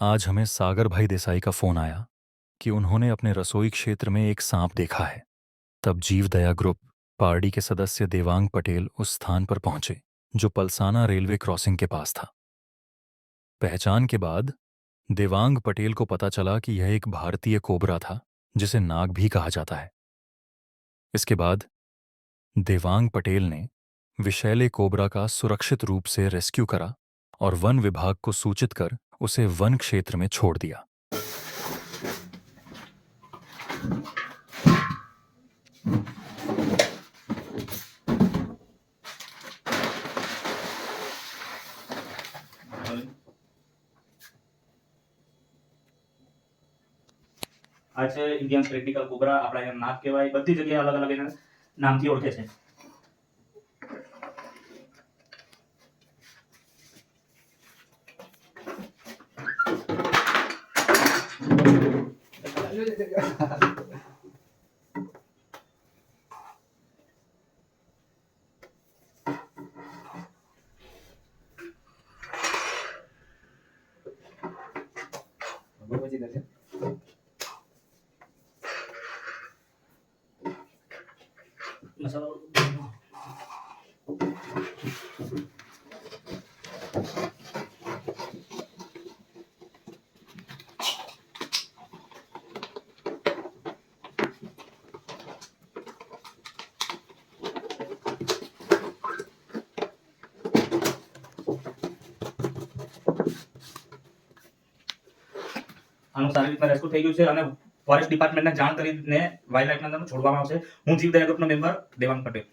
आज हमें सागर भाई देसाई का फ़ोन आया कि उन्होंने अपने रसोई क्षेत्र में एक सांप देखा है। तब जीव दया ग्रुप पार्टी के सदस्य देवांग पटेल उस स्थान पर पहुँचे, जो पलसाना रेलवे क्रॉसिंग के पास था। पहचान के बाद, देवांग पटेल को पता चला कि यह एक भारतीय कोबरा था, जिसे नाग भी कहा जाता है। इसके बाद, देवांग पटेल ने विषैले कोबरा का सुरक्षित रूप से रेस्क्यू करा और वन विभाग को सूचित कर उसे वन क्षेत्र में छोड़ दिया આ છે ઇન્ડિયન પ્રેક્ટિકલ કોબરા આપણા અહીંયા નાક કહેવાય બધી જગ્યાએ અલગ અલગ એના નામથી ઓળખે છે 뭐 넘어지는데? 마사로 આનું સારી રીતના રેસ્ક્યુ થઈ ગયું છે અને ફોરેસ્ટ ડિપાર્ટમેન્ટને જાણ કરીને વાઇલ્ડ લાઈફના અંદર છોડવામાં આવશે. હું જીવ દયા ગ્રુપનો મેમ્બર દેવાંગ પટેલ.